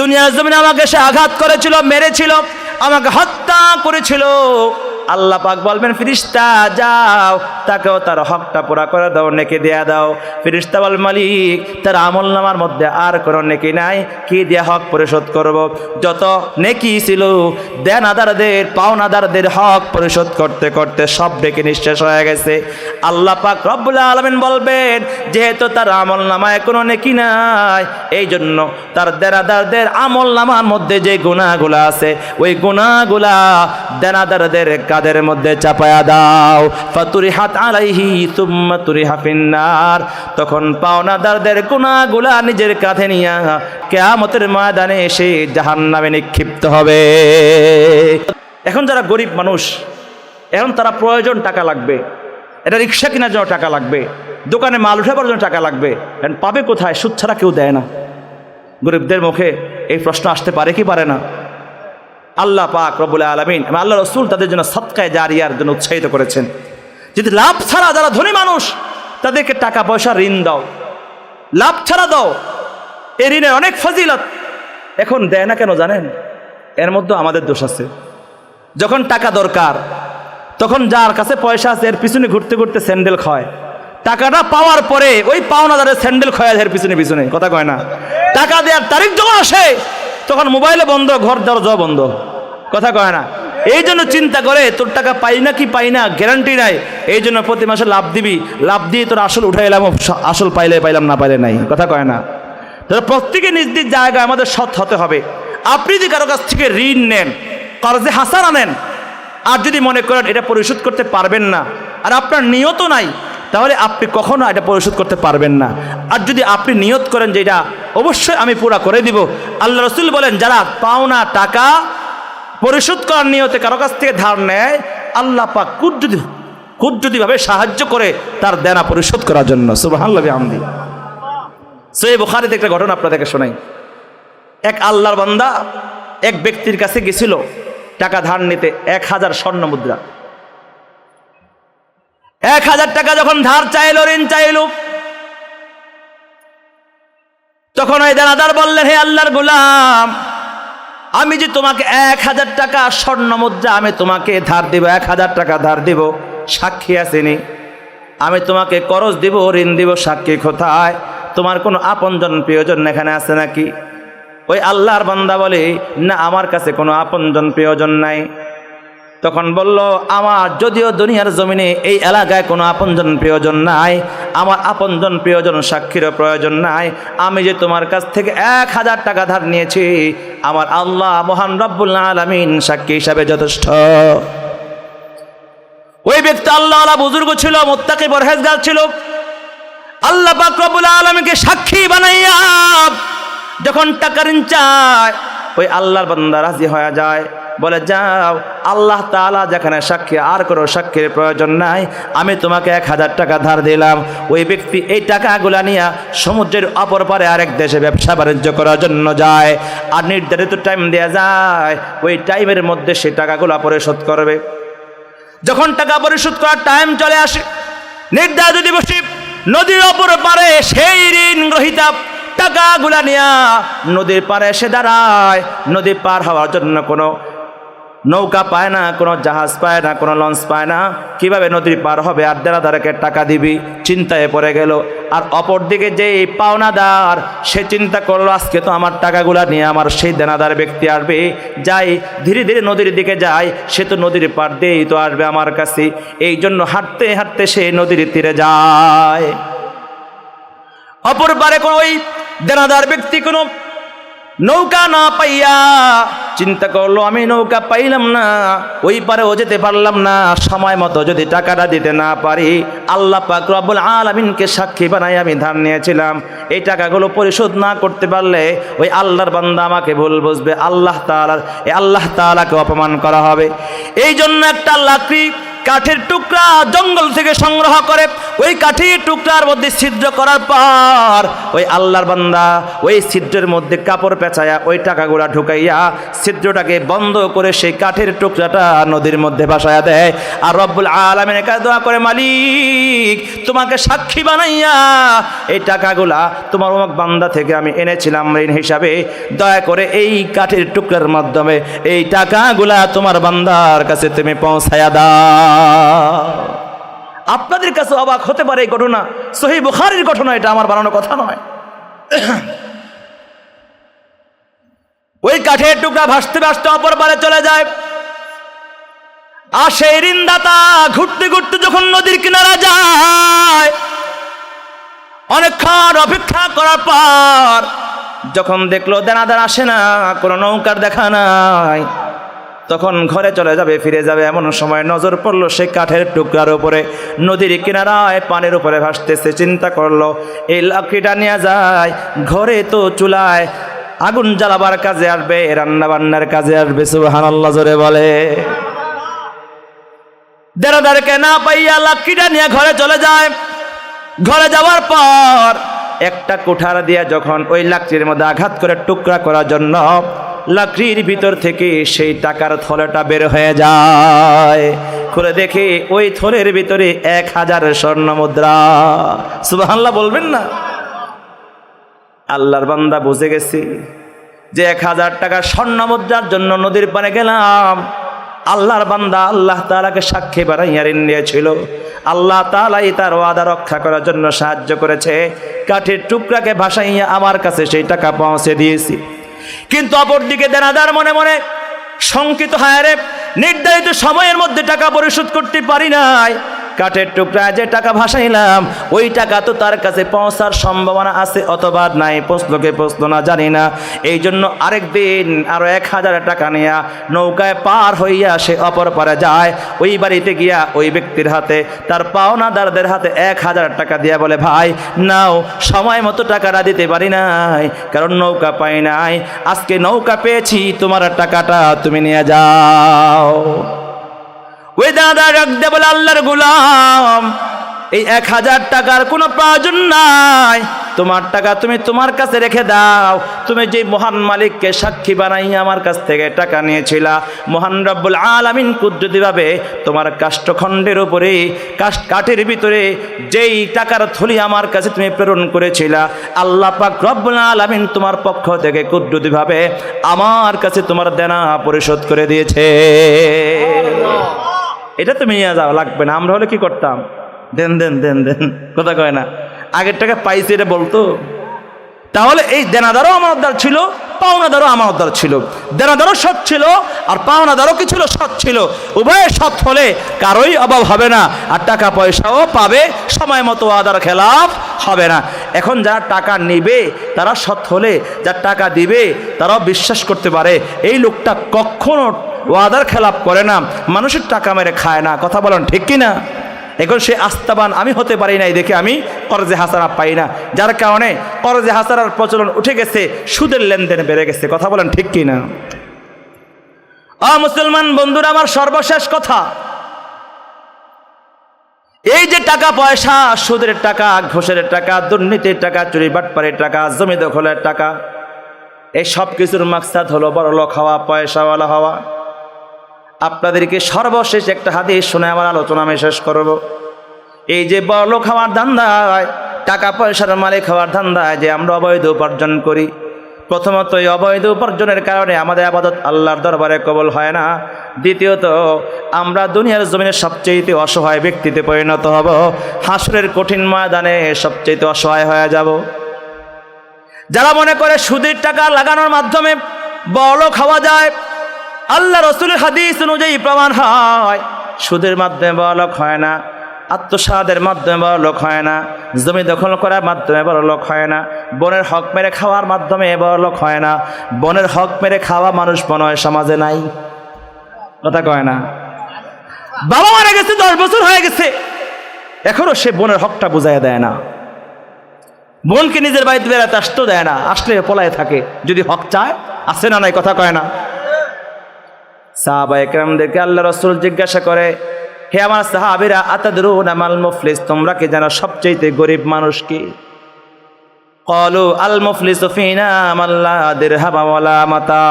দুনিয়ার জমিনে আমাকে সে আঘাত করেছিল মেরেছিল আমাকে হত্যা করেছিল। আল্লাহ পাক বলবেন, ফিরিস্তা, যাও। তাকেও তার হকটা পুরা করে দাও, নেকি দেয়া দাও। ফিরিস্তা বল, মালিক, তার আমল নামার মধ্যে আর কোনো নেকি নাই। কি দিয়ে হক পরিশোধ করব? যত নেকি ছিল, দেনাদারদের, পাওনাদারদের হক পরিশোধ করতে করতে সব ডেকে নিঃশেষ হয়ে গেছে। আল্লাহ পাক রব্বুল আলমিন বলবেন, যেহেতু তার আমল নামায় কোনো নেকি নাই, এই জন্য তার দেনাদারদের আমল নামার মধ্যে যে গুণাগুলা আছে, ওই গুণাগুলা দেনাদারদের কাদের মধ্যে চাপায়া দাও। ফাতুরি হাত আলাইহি তুম্মা তুরি হাফিন্নার তখন পাওনাদারদের গুণাগুলা নিজের কাঁধে নিয়া কেয়ামতের ময়দানে এসে জাহান্নামে নিক্ষিপ্ত হবে। এখন যারা গরিব মানুষ, এখন তারা প্রয়োজন টাকা লাগবে। এটা রিক্সা কেনার জন্য টাকা লাগবে। দোকানে মাল উঠাবার জন্য টাকা লাগবে। এখন পাবে কোথায়? সুদ ছাড়া কেউ দেয় না। গরিবদের মুখে এই প্রশ্ন আসতে পারে কি পারে না? আল্লাহ পাক রবুল্লা আলমিন আল্লাহ রসুল তাদের জন্য সৎকায় জারিয়ার জন্য উৎসাহিত করেছেন। যদি লাভ ছাড়া যারা ধনী মানুষ, তাদেরকে টাকা পয়সা ঋণ দাও। লাভ ছাড়া দাও। এই ঋণের অনেক ফজিলত। এখন দেয় না কেন জানেন? এর মধ্যে আমাদের দোষ আছে। যখন টাকা দরকার, তখন যার কাছে পয়সা আছে, এর পিছনে ঘুরতে ঘুরতে স্যান্ডেল খায় টাকাটা পাওয়ার পরে ওই পাওনা যারা স্যান্ডেল খয়া এর পিছনে পিছনে। কথা কয় না? টাকা দেওয়ার তারিখ যখন আসে তখন মোবাইলে বন্ধ, ঘর দরজা বন্ধ। কথা কয় না। এই জন্য চিন্তা করে, তোর টাকা পাই না কি পাই না গ্যারান্টি নাই। এই জন্য প্রতি মাসে লাভ দিবি। লাভ দিয়ে তোর আসল উঠে এলাম আসল পাইলে পাইলাম, না পাইলে নাই। কথা কয় না। তাহলে প্রত্যেকে নিজ নিজ জায়গায় আমাদের সৎ হতে হবে। আপনি যদি কারও কাছ থেকে ঋণ নেন, কর্জে হাসানা নেন, আর যদি মনে করেন এটা পরিশোধ করতে পারবেন না, আর আপনার নিয়ত নাই, তাহলে আপনি কখনো এটা পরিশোধ করতে পারবেন না। আর যদি আপনি নিয়ত করেন যে এটা অবশ্যই আমি পুরা করে দিব। আল্লাহ রসুল বলেন, যারা পাওনা টাকা পরিশোধ করার নিয়তে কারও কাছ থেকে ধার নেয়, আল্লাহ পাক কুদ্রুতি কুদ্রুতিভাবে সাহায্য করে তার দেনা পরিশোধ করার জন্য। সুবাহান্লাবি আমদি সই বুখারিতে একটা ঘটনা আপনাদেরকে শোনাই। এক আল্লাহর বান্দা এক ব্যক্তির কাছে গেছিল টাকা ধার নিতে, এক হাজার স্বর্ণ মুদ্রা। এক হাজার টাকা যখন ধার চাইল, ঋণ চাইল তখন ওই দানাদার বললেন, হে আল্লাহর গোলাম, আমি যে তোমাকে এক হাজার টাকা স্বর্ণ মুদ্রা, আমি তোমাকে ধার দিব, এক হাজার টাকা ধার দিব, সাক্ষী আসেনি। আমি তোমাকে করজ দিব, ঋণ দিব, সাক্ষী কোথায়? তোমার কোনো আপনজন প্রিয়জন এখানে আছে নাকি? ওই আল্লাহর বান্দা বলে, না, আমার কাছে কোনো আপনজন প্রিয়জন নাই। তখন বলল, আমার যদিও দুনিয়ার জমিনে এই এলাকায় কোনো আপনজন প্রিয়জন নাই, আমার আপনজন প্রিয়জন সাক্ষীরও প্রয়োজন নাই, আমি যে তোমার কাছ থেকে এক হাজার টাকা ধার নিয়েছি, আমার আল্লাহ মহান রব্বুল্লাহ আলমিন সাক্ষী হিসাবে যথেষ্ট। ওই ব্যক্তি আল্লাহ আলা বুজুর্গ ছিল, মোত্তাকি পরহেজগার ছিল। আল্লাহ পাক রব্বুল আলমীকে সাক্ষী বানাইয়া যখন টাকা ঋণ চায়, ওই আল্লাহর বান্দা রাজি হয়ে যায়। বলে, যাও, আল্লাহ তাআলা যেখানে সাক্ষী, আর কোনো সাক্ষীর প্রয়োজন নাই। আমি তোমাকে এক হাজার টাকা ধার দিলাম। ওই ব্যক্তি এই টাকাগুলা নিয়ে সমুদ্রের অপর পারে আরেক দেশে ব্যবসা বাণিজ্য করার জন্য যায়। আর নির্ধারিত টাইম দেওয়া যায়, ওই টাইমের মধ্যে সে টাকাগুলো পরিশোধ করবে। যখন টাকা পরিশোধ করার টাইম চলে আসে, নির্ধারিত দিবসে নদীর অপর পারে সেই ঋণ গ্রহিতা টাকাগুলা নিয়া নদীর পারে এসে দাঁড়ায়। নদী পার হওয়ার জন্য কোনো নৌকা পায় না, কোনো জাহাজ পায় না, কোনো লঞ্চ পায় না। কীভাবে নদী পার হবে আর দেনাদারকে টাকা দিবি? চিন্তায় পড়ে গেল। আর অপর দিকে যে এই পাওনাদার, সে চিন্তা করল, আজকে তো আমার টাকাগুলা নিয়ে আমার সেই দেনাদার ব্যক্তি আসবে। যাই, ধীরে ধীরে নদীর দিকে যায় সে তো নদীর পার দিয়েই তো আসবে আমার কাছে। এই জন্য হাঁটতে হাঁটতে সে নদীর তীরে যায়। অপর পারে কোনো ওই দেনাদার ব্যক্তি কোনো নৌকা না পাইয়া চিন্তা করল, আমি নৌকা পাইলাম না, ওই পারে ও যেতে পারলাম না। সময় মতো যদি টাকাটা দিতে না পারি, আল্লাহ পাক রব্বুল আলামিনকে সাক্ষী বানাই আমি ধার নিয়েছিলাম। এই টাকাগুলো পরিশোধ না করতে পারলে ওই আল্লাহর বান্দা আমাকে ভুল বুঝবে। আল্লাহ তাআলার এই আল্লাহ তাআলাকে অপমান করা হবে। এই জন্য একটা লাকড়ি কাঠের টুকরা জঙ্গল থেকে সংগ্রহ করে, ওই কাঠের টুকরার মধ্যে ছিদ্র করার পর, ওই আল্লাহর বান্দা ওই ছিদ্রের মধ্যে কাপড় পেঁচায়া ওই টাকাগুলা ঢুকাইয়া ছিদ্রটাকে বন্ধ করে সেই কাঠের টুকরাটা নদীর মধ্যে ভাসায়া দেয়। আর রব্বুল আলমের কাছে দোয়া করে, মালিক, তোমাকে সাক্ষী বানাইয়া এই টাকাগুলা তোমার অমুক বান্দা থেকে আমি এনেছিলাম ঋণ হিসাবে। দয়া করে এই কাঠের টুকরার মাধ্যমে এই টাকাগুলা তোমার বান্দার কাছে তুমি পৌঁছায়া দাও। আপনাদের কাছে অবাক হতে পারে এই ঘটনা। সহি বুখারির ঘটনা এটা, আমার বানানো কথা নয়। ওই কাঠের টুকরা ভাসতে ভাসতে অপর পারে চলে যায়। আর সেই ঋণদাতা ঘুরতে ঘুরতে যখন নদীর কিনারা যায়, অনেকক্ষণ অপেক্ষা করার পর যখন দেখল দেনাদার আসে না, কোনো নৌকার দেখা নাই। তখন ঘরে চলে যাবে, ফিরে যাবে। এমন সময় নজর পড়ল সেই কাঠের টুকরার উপরে। নদীর কিনারায় পানির উপরে ভাসতেছে, চিন্তা করল, এই লাকড়িটা নিয়ে যায়, ঘরে তো চুলায় আগুন জ্বালাবার কাজে আসবে রান্না বান্নার কাজে আসবে। সুহান আল্লাহ জোরে বলে। দেরাদারকে না পাইয়া লাকড়িটা নিয়ে ঘরে চলে যায়। ঘরে যাওয়ার পর একটা কুঠার দিয়ে যখন ওই লাকড়ির মধ্যে আঘাত করে টুকরা করার জন্য লাকড়ির ভিতর থেকে সেই টাকার থলেটা বের হয়ে যায়। খুলে দেখে ওই থলের ভিতরে এক হাজার স্বর্ণ মুদ্রা। সুবাহাল্লাহ বলবেন না? আল্লাহর বান্দা বুঝে গেছি যে এক হাজার টাকা স্বর্ণ মুদ্রার জন্য নদীর পানে গেলাম। আল্লাহর বান্দা আল্লাহ তালাকে সাক্ষী বানাইয়া ঋণ নিয়েছিল। আল্লাহ তালাই তার ওয়াদা রক্ষা করার জন্য সাহায্য করেছে। কাঠের টুকরাকে ভাসাইয়া আমার কাছে সেই টাকা পৌঁছে দিয়েছি। কিন্তু অপরদিকে দেনাদার মনে মনে শঙ্কিত হায়ারে নির্ধারিত সময়ের মধ্যে টাকা পরিশোধ করতে পারি নাই। কাঠের টুকরা যে টাকা ভাসাইলাম, ওই টাকা তো তার কাছে পৌঁছার সম্ভাবনা আছে, অথবা নাই, প্রশ্নকে প্রশ্ন না, জানি না। এই জন্য আরেক দিন আরও এক হাজার টাকা নিয়া নৌকায় পার হইয়া সে অপর পারে যায়। ওই বাড়িতে গিয়া ওই ব্যক্তির হাতে, তার পাওনাদারদের হাতে এক হাজার টাকা দিয়া বলে, ভাই, নাও, সময় মতো টাকাটা দিতে পারি নাই, কারণ নৌকা পাই নাই। আজকে নৌকা পেয়েছি, তোমার টাকাটা তুমি নিয়ে যাও। ওই দাদা রাখতে বলে আল্লাহর গুলাম। এই এক হাজার টাকার কোনো প্রয়োজন নাই। তোমার টাকা তুমি তোমার কাছে রেখে দাও। তুমি যে মহান মালিককে সাক্ষী বানাই আমার কাছ থেকে টাকা নিয়েছিলা, মহান রব্বুল আলামিন কুদ্রতিভাবে তোমার কাষ্ঠখণ্ডের উপরে কাঠ কাঠের ভিতরে যেই টাকার থলি আমার কাছে তুমি প্রেরণ করেছিলা, আল্লাহ পাক রব্বুল আলামিন তোমার পক্ষ থেকে কুদ্রতিভাবে আমার কাছে তোমার দেনা পরিশোধ করে দিয়েছে। এটা তুমি নিয়ে যাও লাগবে না, আমরা হলে কি করতাম? দেন দেন দেন দেন, কথা কয় না। আগের টাকা পাইছি এটা বলতো। তাহলে এই দেনাদারও আমার ছিল। পাওনাদারও আমানতদার ছিল, দেনাদারও সৎ ছিল, আর পাওনাদারও কি ছিল? সৎ ছিল। উভয়ে সৎ হলে কারোই অভাব হবে না, আর টাকা পয়সাও পাবে, সময় মতো আদার খেলাফ হবে না। এখন যারা টাকা নেবে, তারা সৎ হলে, যার টাকা দিবে, তারাও বিশ্বাস করতে পারে, এই লোকটা কখনো ওয়াদার খেলাপ করে না, মানুষের টাকা মেরে খায় না, কথা বলেন ঠিক কি না এখন সে আস্তাবান আমি হতে পারি নাই দেখে আমি করজে হাসানা পাই না। যার কারণে করজে হাসানার প্রচলন উঠে গেছে, সুদের লেনদেন বেড়ে গেছে। কথা বলেন ঠিক কি না আ মুসলমান বন্ধুরা, আমার সর্বশেষ কথা। এই যে টাকা পয়সা, সুদের টাকা, ঘোষের টাকা, দুর্নীতির টাকা, চুরি বাটপারের টাকা, জমি দখলের টাকা, এই সব কিছুর মাকসাদ হলো বড় লোক হওয়া, পয়সাওয়ালা হওয়া। আপনাদেরকে সর্বশেষ একটা হাদিস শুনে আমার আলোচনা আমি শেষ করব। এই যে বড় খাওয়ার ধান্দায়, টাকা পয়সার মালিক হওয়ার ধান্দায় যে আমরা অবৈধ উপার্জন করি। প্রথমত এই অবৈধ উপার্জনের কারণে আমাদের আবাদত আল্লাহর দরবারে কবল হয় না। দ্বিতীয়ত, আমরা দুনিয়ার জমিনে সবচেয়ে অসহায় ব্যক্তিতে পরিণত হব। হাসরের কঠিন ময়দানে সবচেয়ে অসহায় হয়ে যাব। যারা মনে করে সুদের টাকা লাগানোর মাধ্যমে বড় খাওয়া যায় আল্লাহ রসুলের হাদিস অনুযায়ী প্রমাণ হয়। সুদের মাধ্যমে বড় লোক হয় না, আত্মসাদের মাধ্যমে বড় লোক হয় না, জমি দখল করার মাধ্যমে বড় লোক হয় না, বনের হক মেরে খাওয়ার মাধ্যমে বড় লোক হয় না, বনের হক মেরে খাওয়া মানুষ মনে হয় সমাজে নাই। কথা কয় না? বাবা মারা গেছে, দশ বছর হয়ে গেছে। এখনও সে বোনের হকটা বুঝাই দেয় না। বোনকে নিজের বাড়িতে বেড়াতে আসতেও দেয় না, আসলে পলায় থাকে, যদি হক চায় আসে না নাই, কথা কয় না। সাহাবা একরামদেরকে আল্লাহ রসুল জিজ্ঞাসা করে, হে আমার সাহাবিরা, আতাদরুন আমাল মুফলিস, তোমরা কি জানো সবচেয়ে গরিব মানুষ কি? কলু, আল মুফলিস ফিনা মাল্লা দিরহামা ওয়ালা মাতা।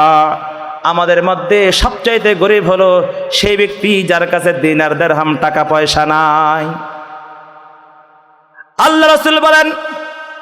আমাদের মধ্যে সবচাইতে গরিব হলো সেই ব্যক্তি যার কাছে দিনার দেড়হাম টাকা পয়সা নাই। আল্লাহ রসুল বলেন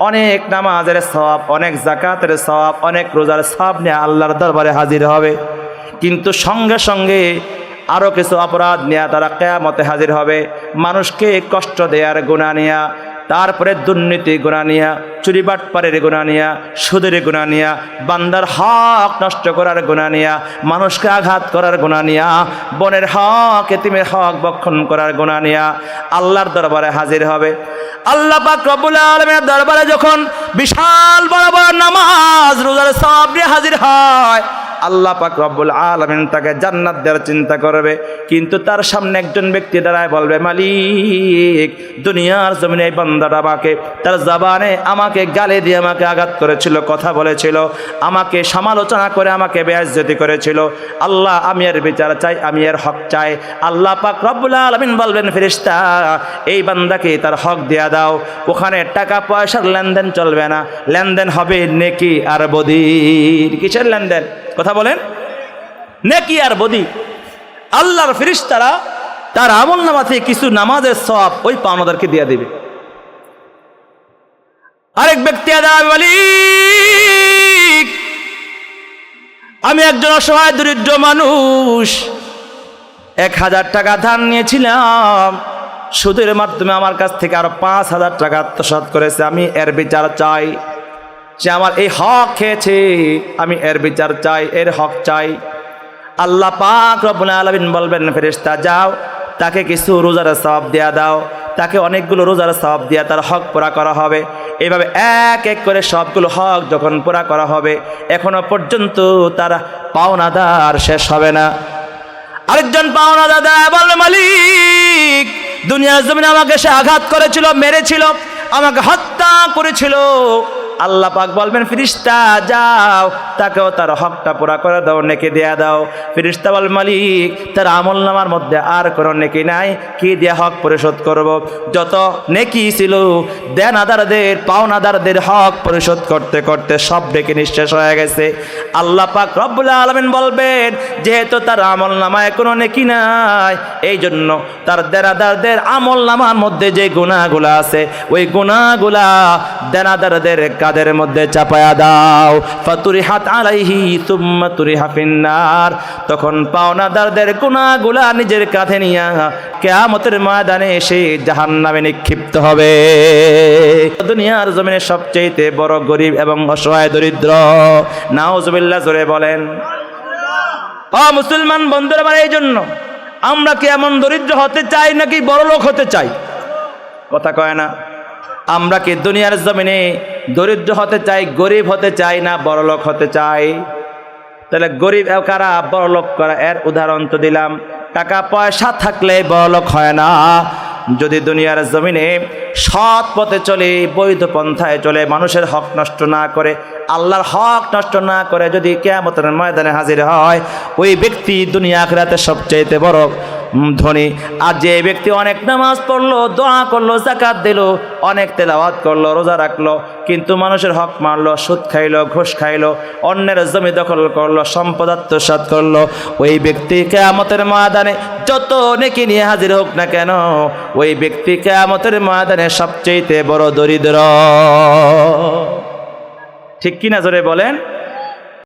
অনেক নামাজের সব অনেক জাকাতের সব অনেক রোজার সব নিয়ে আল্লাহর দরবারে হাজির হবে। কিন্তু সঙ্গে সঙ্গে আরও কিছু অপরাধ নেয়া তারা কেয়ামতে হাজির হবে। মানুষকে কষ্ট দেয়ার গুণা নেয়া, তারপরে দুর্নীতি গুণা নিয়া চুরি বাটপারের গুণা নিয়া, সুদের গুণা নিয়া, বান্দার হক নষ্ট করার গুণা নিয়া, মানুষকে আঘাত করার গুণা নিয়া, বনের হক, এতিমের হক বক্ষণ করার গুণা নিয়া আল্লাহর দরবারে হাজির হবে। আল্লাহ পাক রব্বুল আলমের দরবারে যখন বিশাল বড় বড় নামাজ, রোজার সব নিয়ে হাজির হয় আল্লাহ পাক রব্বুল আলমিন তাকে জান্নাত দেওয়ার চিন্তা করবে। কিন্তু তার সামনে একজন ব্যক্তি দাঁড়ায় বলবে, মালিক, দুনিয়ার জমিনে এই বান্দাটা আমাকে, তার জবানে আমাকে, গালে দিয়ে আমাকে আঘাত করেছিল, কথা বলেছিল, আমাকে সমালোচনা করে আমাকে বেয়াজ্জতি করেছিল। আল্লাহ, আমি এর বিচার চাই, আমি এর হক চাই। আল্লাহ পাক রব্বুল আলমিন বলবেন ফেরিস্তা এই বান্দাকে তার হক দেয়া দাও। ওখানে টাকা পয়সার লেনদেন চলবে না। লেনদেন হবে নেকি আর বদির? কিসের লেনদেন? কথা বলেন? নেকি আর বদি। আল্লাহর ফিরিস্তারা তার আমল নামাতে কিছু নামাজের সব ওই পাওনাদারকে দিয়ে দেবে। আরেক ব্যক্তি আমি একজন অসহায়, দরিদ্র মানুষ। এক হাজার টাকা ধার নিয়েছিলাম। সুদের মাধ্যমে আমার কাছ থেকে আরও পাঁচ হাজার টাকা আত্মসাত করেছে। আমি এর বিচার চাই। সে আমার এই হক খেয়েছে, আমি এর বিচার চাই, এর হক চাই। আল্লাহ পাক রব্বুল বলবেন, ফেরেশতা, যাও, তাকে কিছু রোজার সওয়াব দেয়া দাও। তাকে অনেকগুলো রোজার সওয়াব দিয়া তার হক পুরা করা হবে। এভাবে এক এক করে সবগুলো হক যখন পুরা করা হবে, এখনও পর্যন্ত তার পাওনাদার শেষ হবে না। আরেকজন পাওনা দাদা বলবে মালিক, দুনিয়ার জমিনে আমাকে সে আঘাত করেছিল, মেরেছিল, আমাকে হত্যা করেছিল। আল্লাহ পাক বলবেন, ফিরিস্তা, যাও। তাকেও তার হকটা পুরা করে দাও, নেকি দেয়া দাও। ফিরিস্তা বল, মালিক, তার আমল নামার মধ্যে আর কোনো নেকি নাই। কি দিয়ে হক পরিশোধ করব? যত নেকি ছিল, দেনাদারদের, পাওনাদারদের হক পরিশোধ করতে করতে সব ডেকে নিঃশেষ হয়ে গেছে। আল্লাহ পাক রব্বুল আলমিন বলবেন, যেহেতু তার আমল নামায় কোনো নেকি নাই এই জন্য তার দেনাদারদের আমল নামার মধ্যে যে গুণাগুলা আছে, ওই গুণাগুলা দেনাদারদের কাদের মধ্যে চাপায়া দাও। ফাতুরি হাত আলাইহি তুম্মা তুরি হাফিন্নার তখন পাওনাদারদের গুণাগুলা নিজের কাঁধে নিয়া কেয়ামতের ময়দানে এসে জাহান্নামে নিক্ষিপ্ত হবে। দুনিয়ার জমিনে সবচেয়ে বড় গরিব এবং অসহায় দরিদ্র নাওজবিল্লা জোরে বলেন অ মুসলমান বন্ধুরা আমার এই জন্য আমরা কি এমন দরিদ্র হতে চাই নাকি বড় লোক হতে চাই? কথা কয় না, আমরা কি দুনিয়ার জমিনে দরিদ্র হতে চাই, গরিব হতে চাই না, বড় লোক হতে চাই। তাহলে গরিব কারা বড়লোক করা, এর উদাহরণ তো দিলাম। টাকা পয়সা থাকলে বড় লোক হয় না। যদি দুনিয়ার জমিনে সৎ পথে চলে, বৈধ পন্থায় চলে, মানুষের হক নষ্ট না করে, আল্লাহর হক নষ্ট না করে, যদি কেয়ামতের ময়দানে হাজির হয়, ওই ব্যক্তি দুনিয়া আখরাতে সবচেয়ে বড়। ধনী। আর যে ব্যক্তি অনেক নামাজ পড়ল, দোয়া করল জাকাত দিল, অনেক তেলাওয়াত করল, রোজা রাখল, কিন্তু মানুষের হক মারলো সুদ খাইলো, ঘুষ খাইলো, অন্যের জমি দখল করল, সম্পদ আত্মসাত করল, ওই ব্যক্তি কেয়ামতের ময়দানে যত নেকি নিয়ে হাজির হোক না কেন, ওই ব্যক্তি কেয়ামতের ময়দানে সবচেয়ে বড় দরিদ্র। ঠিক কিনা জোরে বলেন?